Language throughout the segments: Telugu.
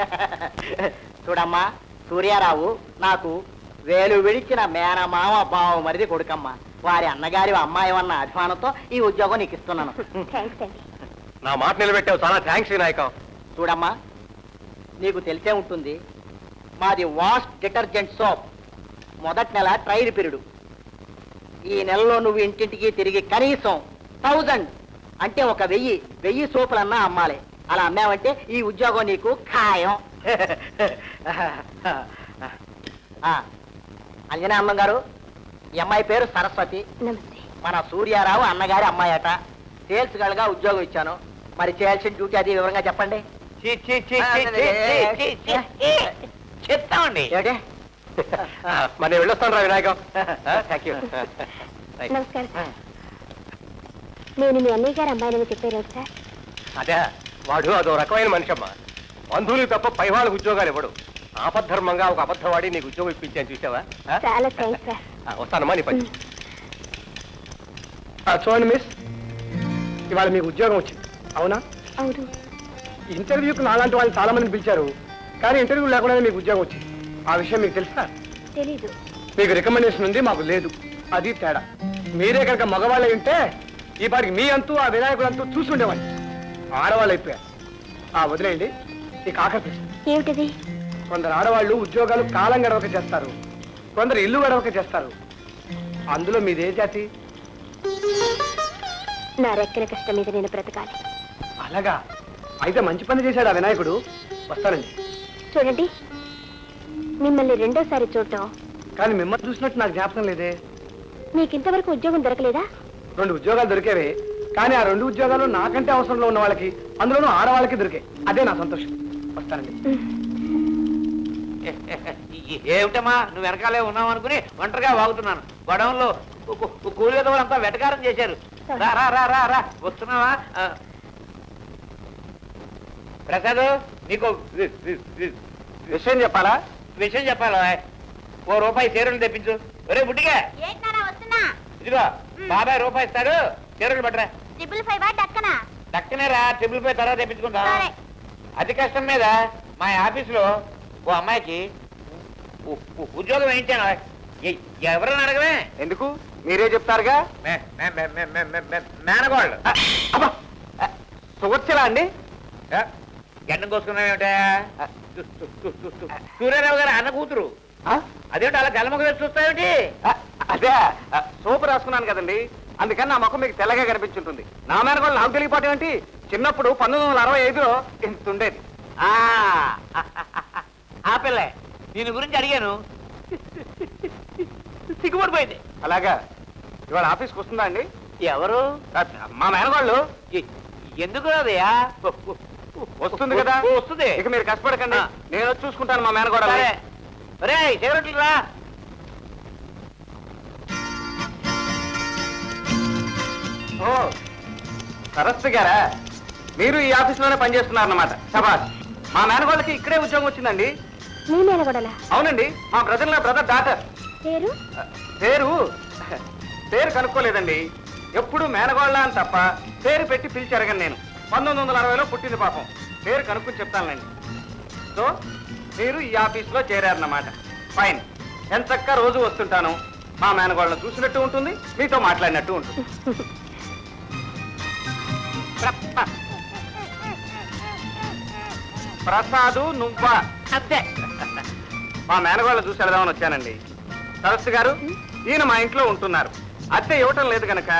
చూడమ్మా సూర్యారావు నాకు వేలు విడిచిన మేనమామ బావ మరిది కొడుకమ్మ. వారి అన్నగారి అమ్మాయి అన్న అభిమానంతో ఈ ఉద్యోగం నీకు ఇస్తున్నాను. నా మాట నిలబెట్టావు చాలా థ్యాంక్స్ వినాయకం. చూడమ్మా నీకు తెలిసే ఉంటుంది మాది వాష్ డిటర్జెంట్ సోప్. మొదటి నెల ట్రైల్ పీరియడ్. ఈ నెలలో నువ్వు ఇంటింటికి తిరిగి కనీసం థౌజండ్ అంటే ఒక వెయ్యి వెయ్యి సోపులన్నా అమ్మాలి. అలా అమ్మావంటే ఈ ఉద్యోగం నీకు ఖాయం. ఆ, అంజనా అమ్మ గారు ఈ అమ్మాయి పేరు సరస్వతి. మన సూర్యారావు అన్నగారి అమ్మాయి అట సేల్స్ గర్ల్గా ఉద్యోగం ఇచ్చాను. మరి చేయాల్సిన డ్యూటీ అది వివరంగా చెప్పండి. చీ, చీ, చీ, చీ, చీ, చీ, చీ, చీ. చెప్తామండి. మరి నేను వెళ్ళొస్తాను రా వినాయకం. థ్యాంక్ యూ నమస్కారం నేను మీ అన్నయ్య గారి అమ్మాయినని చెప్పారు సార్. అదే. వాడు అదో రకమైన మనిషి అమ్మా బంధువులు తప్ప పై వాళ్ళకు ఉద్యోగాలు ఇవ్వడు. ఆపద్ధర్మంగా ఒక అబద్ధవాడి నీకు ఉద్యోగం ఇప్పించాను చూసావా? ఆ? చాలా థ్యాంక్స్ సార్. ఆ, వస్తానమ్మా నీ పని. చూడండి మిస్ ఇవాళ మీకు ఉద్యోగం వచ్చింది. అవునా? అవును. ఇంటర్వ్యూకి నాలాంటి వాళ్ళు చాలా మంది పిలిచారు. కానీ ఇంటర్వ్యూ లేకుండానే మీకు ఉద్యోగం వచ్చింది. ఆ విషయం మీకు తెలుసా? తెలీదు. మీకు రికమెండేషన్ ఉంది మాకు లేదు. అది తేడా. మీరే కనుక మగవాళ్ళై ఉంటే ఈ పాటికి మీ అంతూ ఆ వినాయకుడు అంతూ చూసి ఉండేవాడిని ఆడవాళ్ళు అయిపోయారు ఆ వదిలేయండి. ఆఖరి ప్రశ్న ఏమిటది? కొందరు ఆడవాళ్ళు ఉద్యోగాలు కాలం గడవక చేస్తారు. కొందరు ఇల్లు గడవక చేస్తారు. అందులో మీదే జాతి. నా రెక్కల కష్టం మీద నేను బ్రతకాలి. అలాగా. అయితే మంచి పని చేశాడు ఆ వినాయకుడు. వస్తానండి. చూడండి. మిమ్మల్ని రెండోసారి చూడటం. కానీ మిమ్మల్ని చూసినట్టు నాకు జ్ఞాపకం లేదే. మీకు ఇంతవరకు ఉద్యోగం దొరకలేదా? రెండు ఉద్యోగాలు దొరికేవే. కానీ ఆ రెండు ఉద్యోగాలు నాకంటే అవసరంలో ఉన్న వాళ్ళకి అందులోనూ ఆడవాళ్ళకి దొరికాయి. అదే నా సంతోషం. వస్తానండి. ఏమిటమ్మా నువ్వు వెనకాలే ఉన్నావు అనుకుని ఒంటరిగా వాగుతున్నాను. గొడవంలో కూలి అంతా వెటకారం చేశారు. రా రా రా రా రా. వస్తున్నావా. ప్రసాద్ నీకు విషయం చెప్పాలా? విషయం చెప్పాలా? ఓ రూపాయి చీరలు తెప్పించు. ఒరే బుడ్డిగా. ఇదిగో బాబాయ్ రూపాయి ఇస్తాడు. చీరలు పట్టరా. ట్రిపుల్ ఫైవ్ డక్కనా దక్కనే రా ట్రిపుల్ పై తర్వాత తెప్పించుకుంటా. సరే. అతి కష్టం మీద మా ఆఫీసులో ఓ అమ్మాయికి ఉ- ఉ- ఉద్యోగం వేయించాను. ఎ- ఎవరని అడగవే? ఎందుకు? మీరే చెప్తారుగా? మే- మే- మే- మే- మే- మే- మే- మేనగోళ్ళు. ఆ, అబ్బా! ఆ, సువర్చలా అండి? ఏ? గడ్డం కోసుకున్నావేమిటా? సూర్యారావు గారు అన్న కూతురు. ఆ? అదేమిటి అలా గలముఖ వేసి చూస్తావేమిటి? ఆ, అదే ఆ, సోపు రాసుకున్నాను కదండి. అందుకని నా ముఖం మీకు తెల్లగా కనిపించుంటుంది. నా మేనగోళ్ళు నాకు తెలియపోవటం ఏంటి? చిన్నప్పుడు పంతొమ్మిది వందల అరవై ఐదులో ఇంత ఉండేది. ఆ ఆ పిల్లే దీని గురించి అడిగాను. సిగ్గుపడిపోయింది. అలాగా? ఇవాళ ఆఫీస్కి వస్తుందా అండి? ఎవరు? మా మేనగోళ్ళు. ఎందుకు రాదయ్యా? వస్తుంది కదా? వస్తుంది. ఇక మీరు కష్టపడకండి. నేను చూసుకుంటాను మా మేనగోడ. ఒరే సిగరెట్లు రా. ఓ సరస్సు గారా? మీరు ఈ ఆఫీస్లోనే పనిచేస్తున్నారన్నమాట. శబాష్ మా మేనగోళ్ళకి ఇక్కడే ఉద్యోగం వచ్చిందండి. మీ అవునండి మా బ్రదర్ నా బ్రదర్ డాటర్ పేరు పేరు? పేరు కనుక్కోలేదండి. ఎప్పుడు మేనగోళ్ళ అని తప్ప పేరు పెట్టి పిలిచి అడగను నేను. పంతొమ్మిది వందల అరవైలో పుట్టింది పాపం. పేరు కనుక్కుని చెప్తానులేండి. సో మీరు ఈ ఆఫీస్లో చేరారన్నమాట. ఫైన్. ఎంచక్క రోజు వస్తుంటాను. మా మేనగోళ్ళని చూసినట్టు ఉంటుంది మీతో మాట్లాడినట్టు ఉంటుంది. ప్రసాదు నువ్వా? అంతే మా మేనగోళ్ళ చూసి వెళదామని వచ్చానండి. సరస్సు గారు ఈయన మా ఇంట్లో ఉంటున్నారు. అద్దె ఇవ్వటం లేదు గనక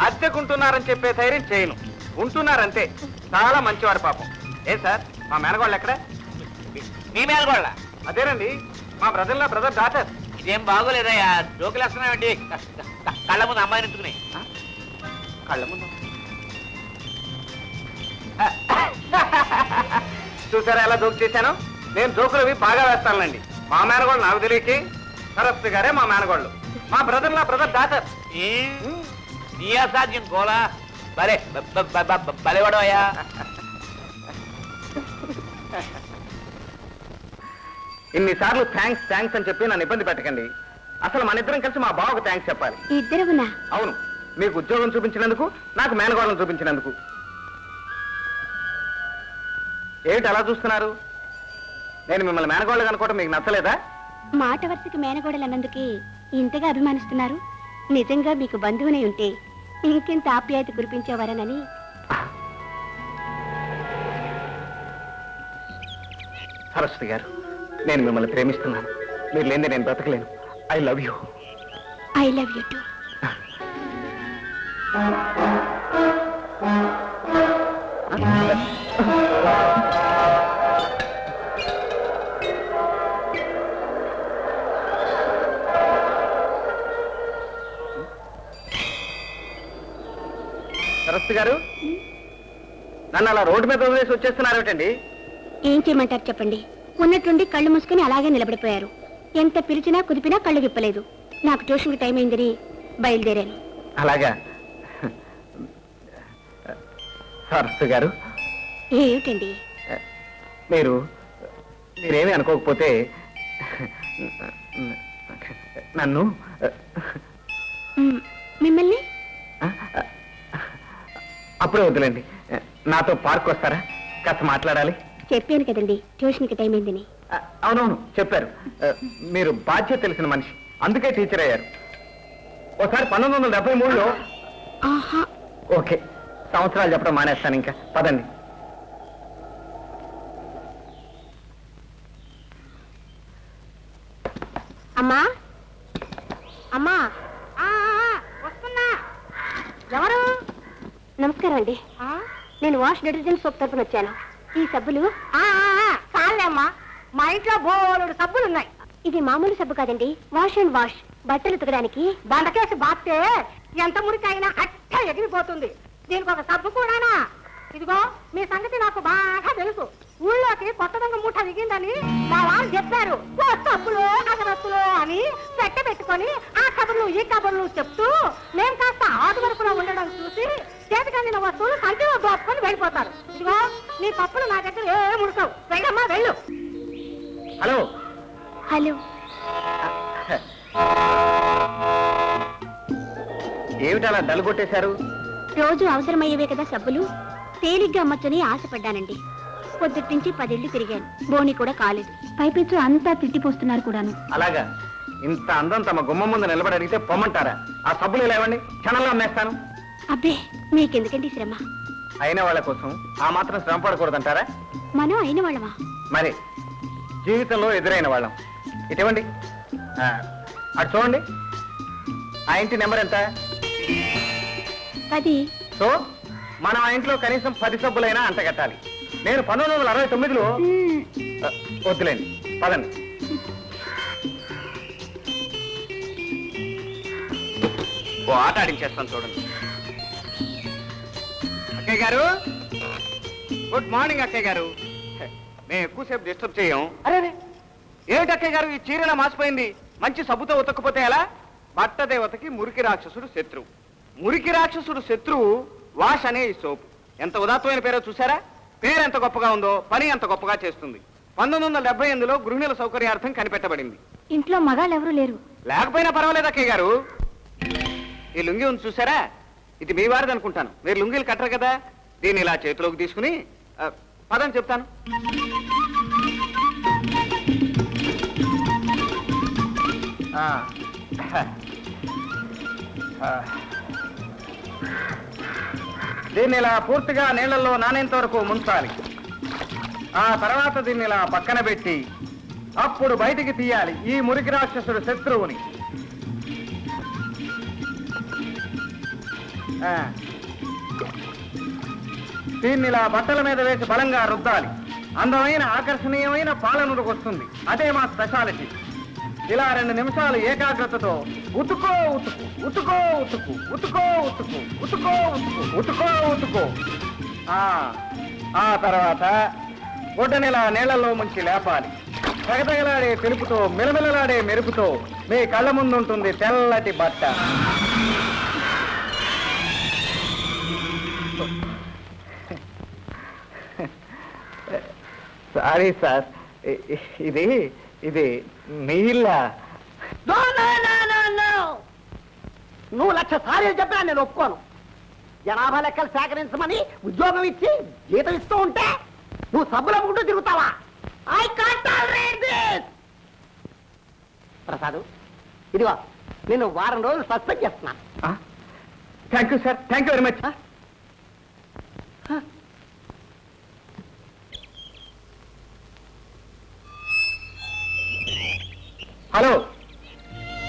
అద్దెకుంటున్నారని చెప్పే ధైర్యం చేయను. ఉంటున్నారంతే. చాలా మంచివారు పాపం. ఏ సార్ మా మేనగోళ్ళు ఎక్కడ? మీ కూడా అదేనండి మా బ్రదర్లా బ్రదర్ డాటర్. ఇదేం బాగోలేదయ్యా జోకులు క- కళ్ళ ముందు అమ్మాయిని ఎత్తుకుని కళ్ళ ముందు? చూసారా ఎలా జోక్ చేశాను? నేను జోకులు అవి బాగా వేస్తానులేండి. మా మేనగోళ్ళు నాకు తెలియకి సరస్సు గారే మా మేనగోళ్ళు. మా బ్రదర్లా బ్రదర్ డాటర్ ఏ? నీ అసాధ్యం గోలా భలే భలేవాడవయ్యా ఇన్నిసార్లు థ్యాంక్స్ థ్యాంక్స్ అని చెప్పి నన్ను ఇబ్బంది పెట్టకండి. అసలు మన ఇద్దరం కలిసి మా బావకు థ్యాంక్స్ చెప్పాలి. ఇద్దరునా అవును. మీకు ఉద్యోగం చూపించినందుకు నాకు మేనగోడలను చూపించినందుకు. ఏమిటి అలా చూస్తున్నారు? నేను మిమ్మల్ని మేనగోళ్ళగా అనుకోవటం మీకు నచ్చలేదా? మాట వరుసకి మేనగోడలు అన్నందుకే ఇంతగా అభిమానిస్తున్నారు. నిజంగా మీకు బంధువునే ఉంటే ఇంకెంత ఆప్యాయత కురిపించేవారనని. సరస్వతి గారు నేను మిమ్మల్ని ప్రేమిస్తున్నాను. మీరు లేని నేను బ్రతకలేను. I love you. I love you too. Saraswati garu? నన్ను అలా రోడ్డు మీద వదిలేసి వచ్చేస్తున్నారేమిటండి? ఏం చేయమంటారు చెప్పండి? ఉన్నట్టుండి కళ్ళు మూసుకుని అలాగే నిలబడిపోయారు. ఎంత పిలిచినా కుదిపినా కళ్ళు విప్పలేదు. నాకు ట్యూషన్కి టైం అయిందని బయలుదేరాను. అలాగా. సరస్వతి గారు. ఏమిటండి? మీరు మీరేమీ అనుకోకపోతే నన్ను మ్, మిమ్మల్ని అప్పుడే వద్దులేండి. నాతో పార్క్ వస్తారా? కాస్త మాట్లాడాలి. చెప్పాను కదండి ట్యూషన్కి టైం అయిందని. అవునవును చెప్పారు. మీరు బాధ్యత తెలిసిన మనిషి. అందుకే టీచర్ అయ్యారు. ఒకసారి పంతొమ్మిది వందల డెబ్బై మూడులో ఆహా. ఓకే సంవత్సరాలు చెప్పడం మానేస్తాను ఇంకా. పదండి. అమ్మా. అమ్మా వస్తున్నా ఎవరు నమస్కారం అండి నేను వాష్ డిటర్జెంట్ సోప్ తరపున వచ్చాను. ఈ సబ్బులు? చాలేమ్మా మా ఇంట్లో బోలెడు సబ్బులు ఉన్నాయి ఇది మామూలు సబ్బు కాదండి. Wash and wash. బట్టలు ఉతకడానికి. బండకేసి బాస్తే ఎంత మురికైనా అట్ట ఎగిరిపోతుంది. దీనికి ఒక సబ్బు కూడానా? ఇదిగో మీ సంగతి నాకు బాగా తెలుసు. ఊళ్ళోకి కొత్త దొంగ మూట దిగిందని మా వాళ్ళు చెప్పారు. సబ్బులు అగరత్తులు అని పెట్ట పెట్టుకొని ఆ కబుర్లు ఈ కబుర్లు చెప్తూ మేం కాస్త ఆటు వరకులో ఉండడం చూసి చేతికందిన వస్తువులు సంచిలో దోపుకొని వెళ్ళిపోతారు. ఇదిగో నీ పప్పులు నా దగ్గర ఏ ముడకవు వెళ్ళమ్మా వెళ్ళు. హలో. హలో. ఏమిటి అలా డల్ కొట్టేశారు? రోజు అవసరమయ్యేవే కదా సబ్బులు? తేలిగ్గా అమ్మచ్చని ఆశపడ్డానండి. పొద్దుటి నుంచి పదేళ్ళు తిరిగాను. బోని కూడా కాలేదు. పైపెచ్చు అంతా తిట్టిపోస్తున్నారు కూడాను. అలాగా? ఇంత అందం తమ గుమ్మం ముందు నిలబడి అడిగితే పొమ్మంటారా? ఆ సబ్బులు ఇలా ఇవ్వండి క్షణంలో అమ్మేస్తాను. అబ్బే మీకెందుకండి శ్రమ? అయిన వాళ్ళ కోసం ఆ మాత్రం శ్రమ పడకూడదంటారా? మనం అయిన వాళ్ళమా? మరి జీవితంలో ఎదురైన వాళ్ళం. ఇటువంటి అటు చూడండి. ఆ ఇంటి నెంబర్ ఎంత? అది సో మనం ఆ ఇంట్లో కనీసం పది సబ్బులైనా అంటగట్టాలి నేను పంతొమ్మిది వందల అరవై తొమ్మిదిలో వద్దులేండి పదండి. ఓ ఆట ఆడించేస్తాను చూడండి. అక్కయ్య గారు గుడ్ మార్నింగ్ అక్కయ్య గారు. మేము ఎక్కువసేపు డిస్టర్బ్ చేయం అరే ఏమిటి అక్కయ్య గారు ఈ చీరలా మాసిపోయింది? మంచి సబ్బుతో ఉతకపోతే ఎలా? బట్టదేవతకి మురికి రాక్షసుడు శత్రువు. మురికి రాక్షసుడు శత్రువు వాష్ అనే ఈ సోపు. ఎంత ఉదాత్తమైన పేరో చూసారా పేరు ఎంత గొప్పగా ఉందో పని ఎంత గొప్పగా చేస్తుంది. పంతొమ్మిది వందల డెబ్బై ఎనిమిదిలో గృహిణుల సౌకర్యార్థం కనిపెట్టబడింది. ఇంట్లో మగాళ్ళు ఎవరూ లేరు. లేకపోయినా పర్వాలేదు అక్కయ్య గారు. ఈ లుంగి ఉంది చూసారా ఇది మీ వారిది అనుకుంటాను. మీరు లుంగీలు కట్టరు కదా? దీన్ని ఇలా చేతిలోకి తీసుకుని ఆ, పదని చెప్తాను. ఆ, ఆ. దీన్ని ఇలా పూర్తిగా నీళ్ళల్లో నానేంత వరకు ముంచాలి. ఆ తర్వాత దీన్ని ఇలా పక్కన పెట్టి అప్పుడు బయటికి తీయాలి ఈ మురికి రాక్షసుడు శత్రువుని. దీన్ని ఇలా బట్టల మీద వేసి బలంగా రుద్దాలి. అందమైన ఆకర్షణీయమైన పాలనుడికి వస్తుంది. అదే మా స్పెషాలిటీ. ఇలా రెండు నిమిషాలు ఏకాగ్రతతో ఉతుకో ఉతుకు ఉతుకో ఉతుకు ఉతుకో ఉతుకు ఉతుకో ఉతుకు ఉతుకో ఉతుకో. ఆ తర్వాత గుడ్డనిలా నీళ్ళలో ముంచి లేపాలి. తగతగలాడే తెలుపుతో మిలమిలలాడే మెరుపుతో మీ కళ్ళ ముందుంటుంది తెల్లటి బట్ట. సారీ సార్ ఇది ఇది నీళ్ళ. నువ్వు లక్ష సార్లు చెప్పినా నేను ఒప్పుకోను. జనాభా లెక్కలు సేకరించమని ఉద్యోగం ఇచ్చి జీతం ఇస్తూ ఉంటే నువ్వు సబ్బులు అమ్ముకుంటూ తిరుగుతావా? ఐ ప్రసాదు ఇదిగో నేను వారం రోజులు సస్పెండ్ చేస్తున్నా thank you sir thank you very much hello.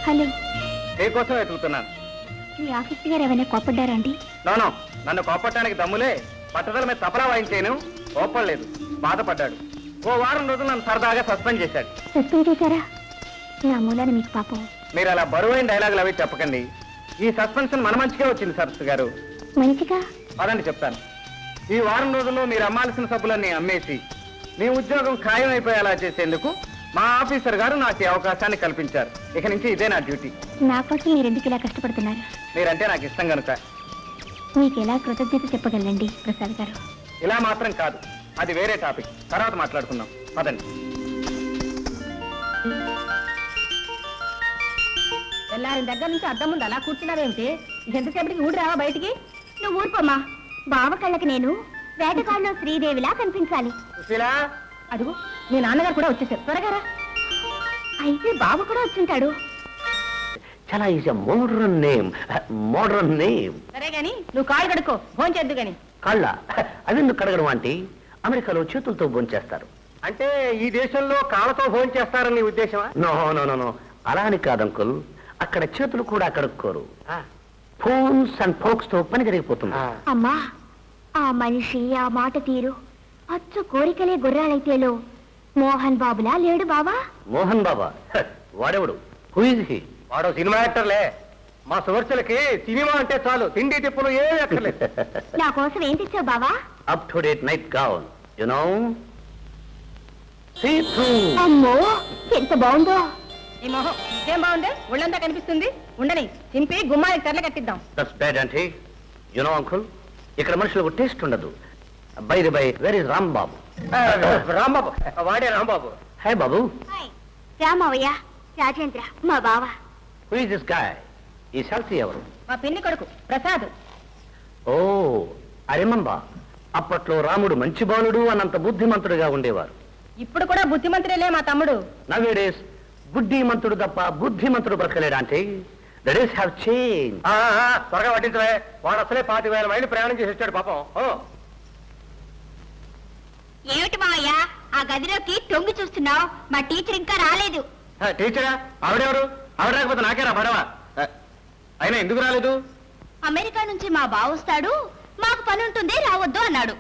Hello. దేనికోసం వెతుకుతున్నాను? మీ ఆఫీస్ గారు ఏమైనా కోపడ్డారా అండి? నోనో నన్ను కోపట్టడానికి దమ్ములే పట్టుదల మీద తపలా వాయించాను. కోపడలేదు బాధపడ్డాడు. ఓ వారం రోజులు నన్ను సరదాగా సస్పెండ్ చేశాడు. సస్పెండ్ చేశారా నా మూలాన మీకు పాపం. మీరు అలా బరువైన డైలాగులు అవి చెప్పకండి. ఈ సస్పెన్షన్ మన మంచిగా వచ్చింది సరస్సు గారు. మంచిగా పదండి చెప్తాను. ఈ వారం రోజుల్లో మీరు అమ్మాల్సిన సబ్బులన్నీ అమ్మేసి మీ ఉద్యోగం ఖాయం అయిపోయేలా చేసేందుకు మా ఆఫీసర్ గారు నాకు ఈ అవకాశాన్ని కల్పించారు. ఇక నుంచి ఇదే నా డ్యూటీ. నా కోసం మీరు ఎందుకు ఇలా కష్టపడుతున్నారు? మీరంటే నాకు ఇష్టం కనుక మీకు ఎలా కృతజ్ఞత చెప్పగలండి ప్రసాద్ గారు? ఇలా మాత్రం కాదు. అది వేరే టాపిక్. తర్వాత మాట్లాడుకుందాం. పదండి. తెల్లారిన దగ్గర నుంచి అద్దం ముందు అలా కూర్చున్నావేమిటి? ఎంతసేపటికి ఊడి రావా బయటికి? నువ్వు ఊరుకోమా బావ కళ్ళకి నేను వేటగాళ్ళలో శ్రీదేవిలా కనిపించాలి. సుశీలా అదిగో మీ నాన్నగారు కూడా వచ్చేసారు. త్వరగా రా. అయితే బావ కూడా వచ్చుంటాడు. చాలా is a modern name. Modern name. సరే గాని నువ్వు కాళ్ళు కడుక్కో ఫోన్ చేద్దు గాని. కళ్ళ? అవి ఎందుకు కడగడం అంటే అమెరికాలో చేతులతో భోంచేస్తారు. అంటే ఈ దేశంలో కాళ్ళతో భోజనం చేస్తారని నీ ఉద్దేశమా? No no no no. అలా అని కాదు అంకుల్. అక్కడ చేతులు కూడా కడుక్కోరు. ఫోన్స్ అండ్ ఫోక్స్తో పని జరిగిపోతుంది. అమ్మా ఆ మనిషి ఆ మాట తీరు. అచ్చు కోరికలే గుర్రాలైతేలో. మోహన్ బాబులా లేడు బావా? మోహన్ బాబా? హ, వాడెవడు? హూ ఇస్ హీ వాడో సినిమా యాక్టర్లే. మా సువర్చలకి సినిమా అంటే చాలు తిండి తిప్పులు ఏమీ అక్కర్లేదు. నా కోసం ఏం తెచ్చావు బావా? Up to date night gown you know see through అమ్మో ఎంత బాగుందో. ఈ మొహం ఏం బాగుంది? ఒళ్ళంతా కనిపిస్తుంది. ఉండని చింపి గుమ్మానికి తెల్ల కట్టిద్దాం. దట్స్ బ్యాడ్ అంటే యు నో అంకుల్ ఇక్కడ మనుషులకు టేస్ట్ ఉండదు. By the by where is Ram Babu Rambabu వాడే రాంబాబు హే బాబు రామవయ్య రాజేంద్ర మా బావ. హూ ఇస్ దిస్ గాయ్ ఈ సెల్ఫీ ఎవరు? మా పిన్ని కొడుకు ప్రసాద్. ఓ అరిమంబా అప్పట్లో రాముడు మంచి బాలుడు అన్నంత బుద్ధిమంతుడుగా ఉండేవారు. ఇప్పుడు కూడా బుద్ధిమంతుడేలే మా తమ్ముడు. నవేడేస్ బుద్ధిమంతుడు తప్ప బుద్ధిమంతుడు బ్రతకలేడంటే ద డేస్ హ్యావ్ చేంజ్ త్వరగా పట్టించవే. వాడు అసలే పాతి వేల మైళ్ళు ప్రయాణం చేసి వచ్చాడు పాపం. ఓ. ఏమిటి మావయ్య? ఆ గదిలోకి తొంగి చూస్తున్నావు. మా టీచర్ ఇంకా రాలేదు. టీచరా? ఆవిడెవరు? ఆవిడ రాకపోతే నాకేరా పడవ. అయినా ఎందుకు రాలేదు? అమెరికా నుంచి మా బావ వస్తాడు. మాకు పని ఉంటుంది రావద్దు అన్నాడు.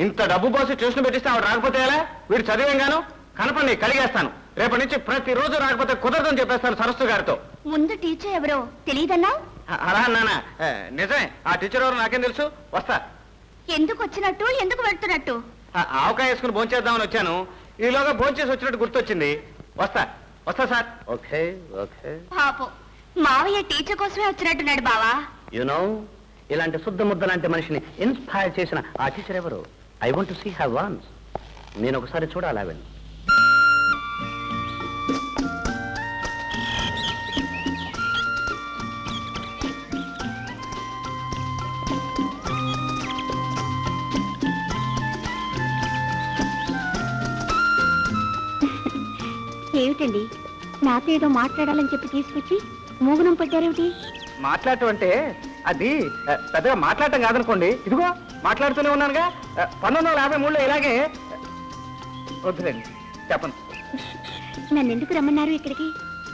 ఇంత డబ్బు పోసి ట్యూషన్ పెట్టిస్తే ఆవిడ రాకపోతే ఎలా? వీడు చదివేం గాను కనపండి కలిగేస్తాను. రేపటి నుంచి ప్రతిరోజు రాకపోతే కుదరదని చెప్పేస్తాను సరస్సు గారితో. ముందు టీచర్ ఎవరో తెలియదన్నావు అ- అలా అన్నానా? నిజమే. ఆ టీచర్ ఎవరు నాకేం తెలుసు? వస్తా. ఎందుకు వచ్చినట్టు? ఎందుకు వెళ్తున్నట్టు? ఆవకాయ వేసుకుని భోంచేద్దామని వచ్చాను. ఈలోగా భోంచేసి వచ్చినట్టు గుర్తొచ్చింది. వస్తా. వస్తా సార్. Okay okay. పాపం. మావయ్య టీచర్ కోసమే వచ్చినట్టున్నాడు బావా. యు నో ఇలాంటి శుద్ధ ముద్ద లాంటి మనిషిని ఇన్స్పైర్ చేసిన ఆ టీచర్ ఎవరు? I want to see have once నేను ఒకసారి చూడాలి ఆవిడ ఏమిటండి? నాతో ఏదో మాట్లాడాలని చెప్పి తీసుకొచ్చి మూగునం పట్టారేమిటి మాట్లాడటం అంటే అది ఆ, పెద్దగా మాట్లాడటం కాదనుకోండి. ఇదిగో మాట్లాడుతూనే ఉన్నానుగా. ఆ, పంతొమ్మిది వందల యాభై మూడులో ఇలాగే వద్దులేండి చెప్పను. నన్ను ఎందుకు రమ్మన్నారు ఇక్కడికి?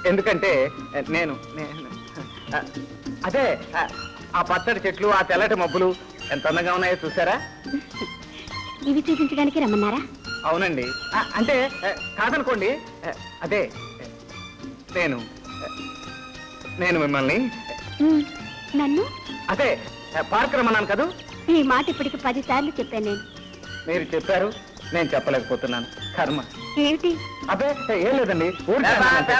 ఎందుకంటే ఆ, నేను నేను ఆ, అదే ఆ, ఆ పచ్చడి చెట్లు ఆ తెల్లటి మబ్బులు ఎంత అందంగా ఉన్నాయో చూసారా ఇవి చూపించడానికి రమ్మన్నారా? అవునండి. ఆ, అంటే ఆ, కాదనుకోండి. ఆ, అదే. నేను నేను మిమ్మల్ని ఉమ్, నన్ను? అదే ఆ, పార్క్ రమ్మన్నాను కదూ? ఈ మాట ఇప్పటికి పది సార్లు చెప్పాను నేను. మీరు చెప్పారు నేను చెప్పలేకపోతున్నాను. కర్మ. ఏమిటి? అదే ఏం లేదండి. ఊరికే అన్నానంతే.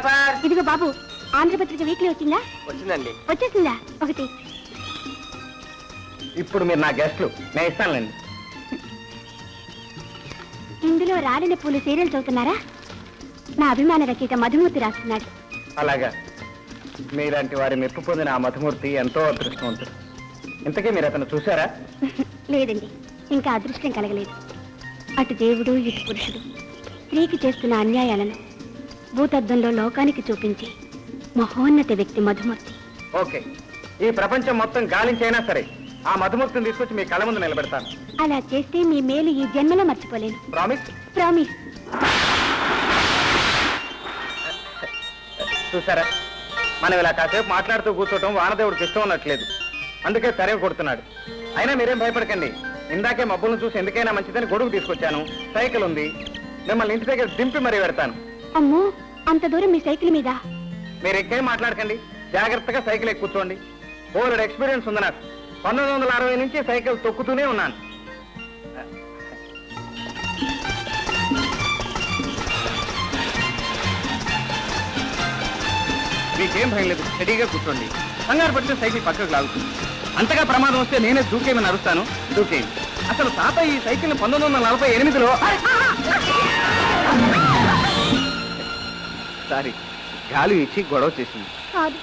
ఇదిగో బాబు ఆంధ్రపత్రిక వీక్లీ వచ్చిందా? వచ్చిందండి. వచ్చేసిందా? ఒకటి. ఇప్పుడు మీరు నా గెస్ట్లు. నేను ఇస్తానులేండి. ఇందులో రాలిన పూలు సీరియల్ చదువుతున్నారా నా అభిమాన రచయిత మధుమూర్తి రాస్తున్నాడు. అలాగా. మీలాంటి వారి మెప్పు పొందిన ఆ మధుమూర్తి ఎంతో అదృష్టవంతుడు. ఇంతకీ మీరు అతను చూసారా లేదండి. ఇంకా అదృష్టం కలగలేదు. అటు దేవుడు ఇటు పురుషుడు. స్త్రీకి చేస్తున్న అన్యాయాలను భూతద్దంలో లోకానికి చూపించి మహోన్నత వ్యక్తి మధుమూర్తి. ఓకే. ఈ ప్రపంచం మొత్తం గాలించైనా సరే ఆ మధుమూర్తిని తీసుకొచ్చి మీ కళ్ళ ముందు నిలబెడతాను. అలా చేస్తే మీ మేలు ఈ జన్మలో మర్చిపోలేను. ప్రామిస్ ప్రామిస్ చూసారా? మనం ఇలా కాసేపు మాట్లాడుతూ కూర్చోవటం వానదేవుడికి ఇష్టం ఉన్నట్లేదు. అందుకే తరివి కొడుతున్నాడు. అయినా మీరేం భయపడకండి. ఇందాకే మబ్బులను చూసి ఎందుకైనా మంచిదని గొడుగు తీసుకొచ్చాను. సైకిల్ ఉంది. మిమ్మల్ని ఇంటి దగ్గర దింపి మరీ పెడతాను. అమ్మో అంత దూరం మీ సైకిల్ మీద? మీరు ఎక్కేం మాట్లాడకండి. జాగ్రత్తగా సైకిల్ ఎక్కి కూర్చోండి. ఓల్డ్ ఎక్స్పీరియన్స్ ఉంది నాకు. పంతొమ్మిది వందల అరవై నుంచి సైకిల్ తొక్కుతూనే ఉన్నాను. మీకేం భయం లేదు స్టడీగా కూర్చోండి. కంగారు పడితే సైకిల్ పక్కకు లాగుతుంది. అంతగా ప్రమాదం వస్తే నేనే దూకేమని అరుస్తాను. దూకేమి అసలు తాత ఈ సైకిల్ పంతొమ్మిది వందల నలభై ఎనిమిదిలో సారీ గాలి ఇచ్చి గొడవ చేసింది. కాదు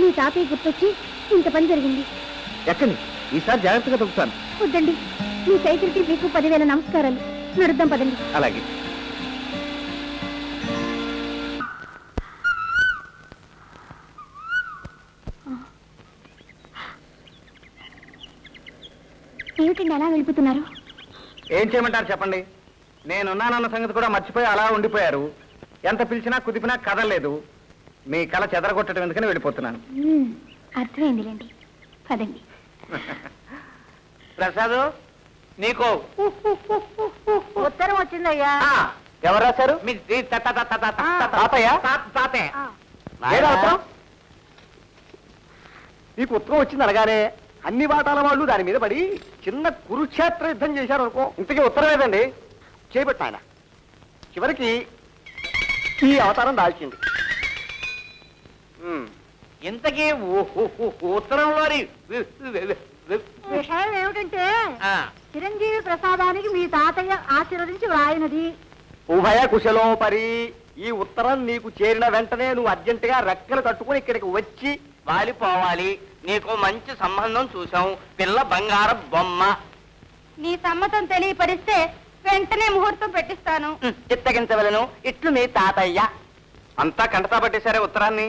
మీ తాతయ్య గుర్తొచ్చి ఇంత పని జరిగింది. ఎక్కడి ఈసారి జాగ్రత్తగా తొక్కుతాను. వద్దండి. మీ సైకిల్కి మీకు పదివేల నమస్కారాలు. నడుద్దాం పదండి. అలాగే. ఏమిటండి అలా వెళ్ళిపోతున్నారు? ఏం చేయమంటారు చెప్పండి? నేనున్నానన్న సంగతి కూడా మర్చిపోయి అలా ఉండిపోయారు. ఎంత పిలిచినా కుదిపినా కదలలేదు. మీ కళ చెదరగొట్టడం ఎందుకని వెళ్ళిపోతున్నాను. అర్థమైందిలేండి. పదండి. ప్రసాద్ నీకు. ఉత్తరం వచ్చిందయ్యా. ఎవరు రాశారు? మీ తాతయ్య? తాతయ్య? నీకు ఉత్తరం వచ్చింది అనగానే అన్ని వాటాల వాళ్ళు దాని మీద పడి చిన్న కురుక్షేత్ర యుద్ధం చేశారు అనుకో. ఇంతకీ ఉత్తరం లేదండి చేపట్టిన ఆయన చివరికి ఈ అవతారం దాల్చింది. ఇంతకీ ఉత్తరంలోని విషయం ఏమిటంటే చిరంజీవి ప్రసాదానికి మీ తాతయ్య ఆశీర్వదించి వ్రాయినది. ఉభయ కుశలోపరి ఈ ఉత్తరం నీకు చేరిన వెంటనే నువ్వు అర్జెంటుగా రెక్కలు కట్టుకుని ఇక్కడికి వచ్చి వాలిపోవాలి. నీకు మంచి సంబంధం చూసాం పిల్ల బంగారం బొమ్మ. నీ సమ్మతం తెలియపరిస్తే వెంటనే ముహూర్తం పెట్టిస్తాను. చిత్తగించవలను ఇట్లు మీ తాతయ్య. అంతా కంటతా పట్టేశారే ఉత్తరాన్ని.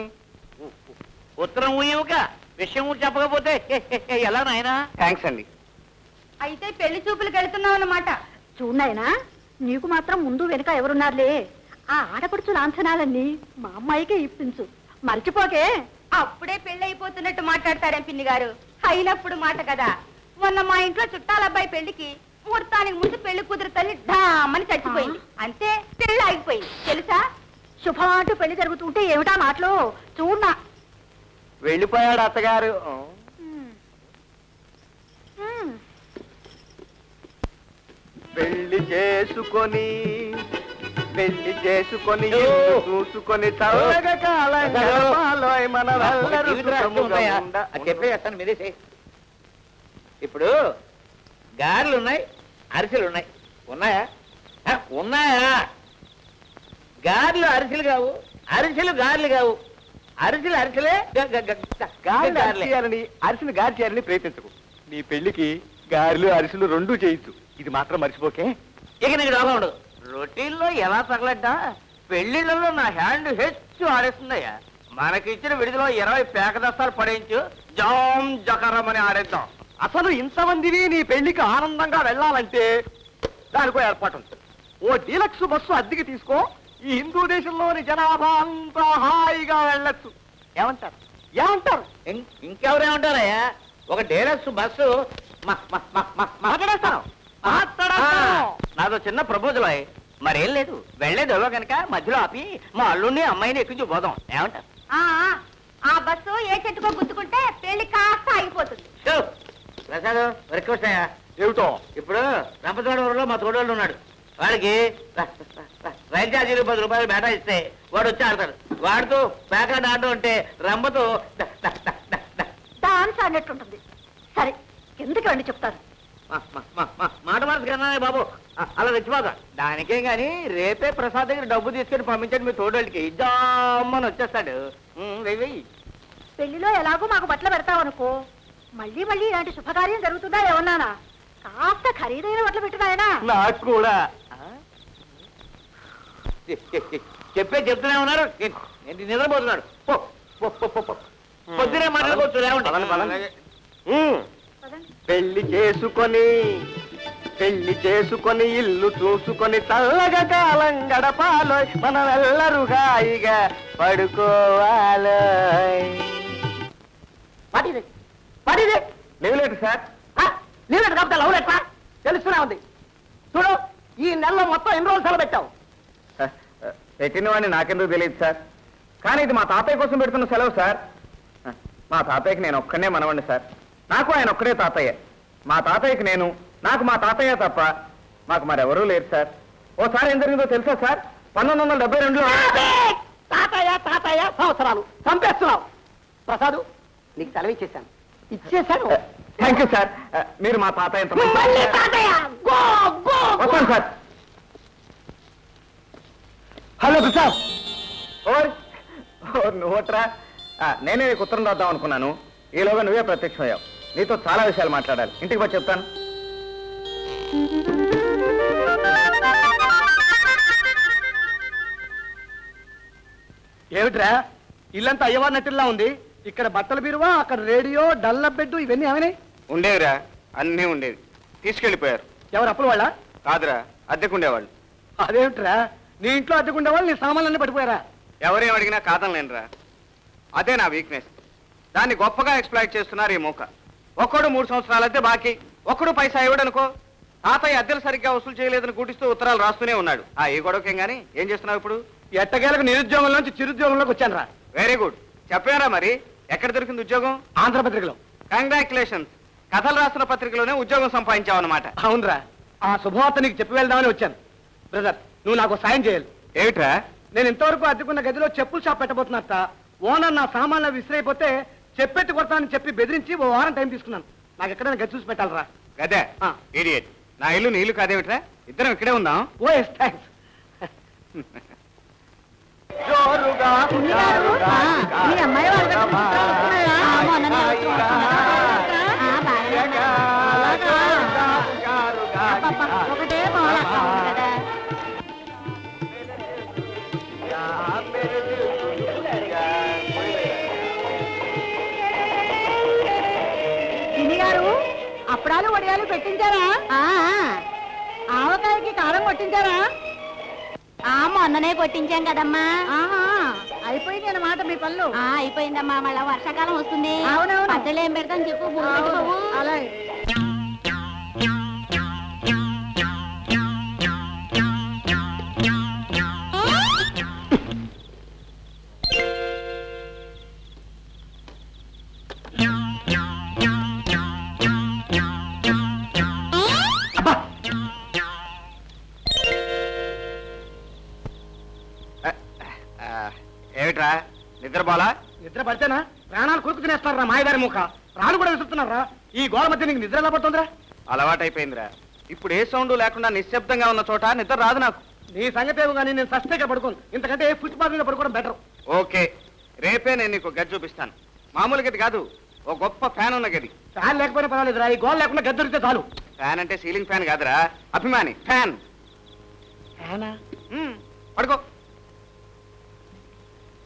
ఉత్తరం ఊయవుక విషయం ఊరు చెప్పకపోతే ఎలా నాయనా? థ్యాంక్స్ అండి. అయితే పెళ్ళి చూపులకు వెళ్తున్నావు అన్నమాట. చూడాయనా నీకు మాత్రం ముందు వెనుక ఎవరున్నారులే. ఆ ఆడపడుచు లాంఛనాలన్నీ మా అమ్మాయికే ఇప్పించు. మర్చిపోకే. అప్పుడే పెళ్ళి అయిపోతున్నట్టు మాట్లాడతారే పిన్ని గారు? అయినప్పుడు మాట కదా. మొన్న మా ఇంట్లో చుట్టాల అబ్బాయి పెళ్ళికి ముహూర్తానికి ముందు పెళ్ళి కుదురు తల్లి డామని చచ్చిపోయింది. అంతే పెళ్ళి ఆగిపోయింది. తెలుసా? శుభమాటు పెళ్ళి జరుగుతుంటే ఏమిటా మాటలు? చూడనా వెళ్ళిపోయాడు అత్తగారు. పెళ్ళి చేసుకొని పెళ్ళి చేసుకొని ఇల్లు చూసుకొని చెప్పేస్తాను మీరే చేయి. ఇప్పుడు గారెలు ఉన్నాయి అరిసెలు ఉన్నాయి. ఉన్నాయా? ఉన్నాయా? గారెలు అరిసెలు కావు అరిసెలు గారెలు కావు. అరిసెలు అరిసెలే? గ- గ- గ- గ- గారెలు గారెలే. చేయాలని అరిసిని గారి చేయాలని ప్రయత్నించకు. నీ పెళ్ళికి గారెలు అరిసెలు రెండూ చేయొచ్చు ఇది మాత్రం మర్చిపోకే. ఇక నీకు డోకా ఉండదు. రొటీన్లో ఎలా తగలడ్డా? పెళ్ళిళ్ళలో నా హ్యాండ్ హెచ్చు ఆడేస్తుందయ్యా. మనకిచ్చిన విడుదల ఇరవై పేక దస్తాలు పడేయించు. జకరం అని ఆడేద్దాం. అసలు ఇంతమందిని నీ పెళ్ళికి ఆనందంగా వెళ్ళాలంటే దానికో ఏర్పాటు ఉంది. ఓ డీలక్స్ బస్సు అద్దెకి తీసుకో. ఈ హిందూ దేశంలోని జనాభా అంతా హాయిగా వెళ్ళొచ్చు. ఏమంటారు? ఏమంటారు? ఇంకెవరేమంటారయ్యా ఒక డేలక్స్ బస్సు మ- మ- మ- మ- మ- మాట్లాడేస్తాను. నాదో చిన్న ప్రపోజల్ అయ్యి. మరేం లేదు. వెళ్ళేది ఎవరో కనుక మధ్యలో ఆపి మా అల్లుడిని అమ్మాయిని ఎక్కించి పోదాం. ఏమంటారు? ఆ ఆ, ఆ బస్సు ఏ చెట్టుకో గుద్దుకుంటే పెళ్ళి కాస్త ఆగిపోతుంది. ప్రసాద్ రిక్వెస్ట్ అయ్యా. ఏమిటో? ఇప్పుడు రంపచోడవరంలో మా తోడోళ్ళు ఉన్నాడు. వాడికి రైలు ఛార్జీలు పది రూపాయలు బేటా ఇస్తే వాడు వచ్చి ఆడతాడు. వాడుతూ the- the- the- the- dance అన్నట్టుంటుంది సరే ఎందుకు రండి మా- మా- మాట మనసు కన్నా బాబు. అలా తెచ్చిపోక దానికే గాని రేపే ప్రసాద్ దగ్గర డబ్బు తీసుకొని పంపించండి మీ తోడోళ్ళకి. జామ్మని వచ్చేస్తాడు. వెయ్యి పెళ్ళిలో ఎలాగో మాకు బట్టలు పెడతావు అనుకో. మళ్ళీ మళ్ళీ ఇలాంటి శుభకార్యం జరుగుతుందా ఏమన్నానా? కాస్త ఖరీదైన బట్టలు పెట్టుదాయనా నాకు కూడా. చెప్పే చెప్తూనే ఉన్నారు. ఏంటి నిద్రపోతున్నాడు? పో పొద్దునే మాట్లాడుకోవచ్చు లేవండి. పెళ్ళి చేసుకొని పెళ్ళి చేసుకొని ఇల్లు చూసుకొని చల్లగా కాలం గడపాలో మనం ఎల్లరూ హాయిగా పడుకోవాలో లేవులేటు సార్. లవ్ తెలుస్తూనే ఉంది. చూడు ఈ నెలలో మొత్తం ఎన్ని రోజులు సెలవు పెట్టావు? పెట్టిన వాడిని నాకెందుకు తెలియదు సార్? కానీ ఇది మా తాతయ్య కోసం పెడుతున్న సెలవు సార్. మా తాతయ్యకి నేను ఒక్కనే మనవండి సార్. నాకు ఆయన ఒక్కడే తాతయ్య. మా తాతయ్యకి నేను నాకు మా తాతయ్య తప్ప మాకు మరెవరూ లేరు సార్. ఓసారి ఏం జరిగిందో తెలుసా సార్? పంతొమ్మిది వందల డెబ్బై రెండులో తాతయ్య తాతయ్య సంవత్సరాలు. చంపేస్తున్నావు. ప్రసాదు నీకు సెలవు ఇచ్చేసాను ఇచ్చేసాను థ్యాంక్ యూ సార్. మీరు మా తాతయ్య వస్తాను సార్. హలో ప్రసాద్ నువ్వట్రా. నేనే నీకు ఉత్తరం రాద్దాం అనుకున్నాను. ఈలోగా నువ్వే ప్రత్యక్షమయ్యావు. నీతో చాలా విషయాలు మాట్లాడాలి. ఇంటికి వచ్చి చెప్తాను. ఏమిట్రా? ఇల్లంతా అయ్యవారి నటిల్లా ఉంది. ఇక్కడ బట్టల బీరువా అక్కడ రేడియో డల్ల బెడ్ ఇవన్నీ ఏమైనాయి? ఉండేవిరా అన్నీ ఉండేవి. తీసుకెళ్ళిపోయారు. ఎవరు అప్పుల వాళ్ళ? కాదురా అద్దెకుండేవాళ్ళు. అదేమిట్రా? నీ ఇంట్లో అద్దెకుండే వాళ్ళు నీ సామాన్లన్నీ పడిపోయారా? ఎవరేం అడిగినా కాదనలేనురా అదే నా వీక్నెస్ దాన్ని గొప్పగా ఎక్స్ప్లాయిట్ చేస్తున్నారు ఈ మూక. ఒక్కడు మూడు సంవత్సరాలు అద్దె బాకీ ఒక్కడు పైసా ఇవ్వడనుకో. తాతయ్య అద్దెలు సరిగ్గా వసూలు చేయలేదని కూటిస్తూ ఉత్తరాలు రాస్తూనే ఉన్నాడు. ఆ ఏ గొడవకేం గానీ? ఏం చేస్తున్నావు ఇప్పుడు? ఎట్టకేలకు నిరుద్యోగం నుంచి చిరుద్యోగంలోకి వచ్చాను రా వెరీ గుడ్ చెప్పారా మరి? ఎక్కడ దొరికింది ఉద్యోగం? ఆంధ్రపత్రికలో కంగ్రాచులేషన్స్ కథలు రాస్తున్న పత్రికలోనే ఉద్యోగం సంపాదించావు అనమాట అవునరా. ఆ శుభవార్త నీకు చెప్పి వెళ్దామని వచ్చాను. బ్రదర్ నువ్వు నాకు సాయం చేయాలి. ఏమిట్రా? నేను ఇంతవరకు అద్దెకున్న గదిలో చెప్పుల షాప్ పెట్టబోతున్నట్ట ఓనర్ నా సామాన్లు విసిరైపోతే చెప్పెత్తి కొడతానని చెప్పి బెదిరించి ఓ వారం టైం తీసుకున్నాను. నాకు ఎక్కడైనా గది చూసి పెట్టాలరా. గదే. ఇడియట్ నా ఇల్లు నీ ఇల్లు కాదేమిట్రా? ఇద్దరం ఇక్కడే ఉందాం. ఓ ఎస్ థ్యాంక్స్ ఆ, ఆవకాయకి కారం కొట్టించారా? ఆ, మొన్ననే కొట్టించాం కదమ్మా. అయిపోయింది అన్నమాట మీ పనులు. అయిపోయిందమ్మా మళ్ళా వర్షాకాలం వస్తుంది. అవునవును. ఏం పెడతాను చెప్పు. అలాగే. నిద్రపోలా నిద్ర పడితేనా? ప్రాణాలు కొరుకు తినేస్తారా మాయదారి ముఖ ప్రాణాలు కూడా విసురుతున్నారా? ఈ గోడ మధ్య నీకు నిద్ర ఎలా పడుతుందిరా? అలవాటైపోయిందిరా. ఇప్పుడు ఏ సౌండ్ లేకుండా నిశ్శబ్దంగా ఉన్న చోట నిద్ర రాదు నాకు. నీ సంగతి ఏమో కానీ నేను ఇక్కడ పడుకోను. ఇంతకంటే ఏ ఫుట్ పాత్ మీద పడుకోవడం బెటర్ ఓకే. రేపే నేను నీకు గది చూపిస్తాను. మామూలు గది కాదు ఓ గొప్ప ఫ్యాన్ ఉన్న గది. ఫ్యాన్ లేకపోయినా పర్వాలేదురా. ఈ గోడ లేకుండా గది దొరికితే చాలు. ఫ్యాన్ అంటే సీలింగ్ ఫ్యాన్ కాదురా. అభిమాని ఫ్యాన్ ఫ్యానా. పడుకో.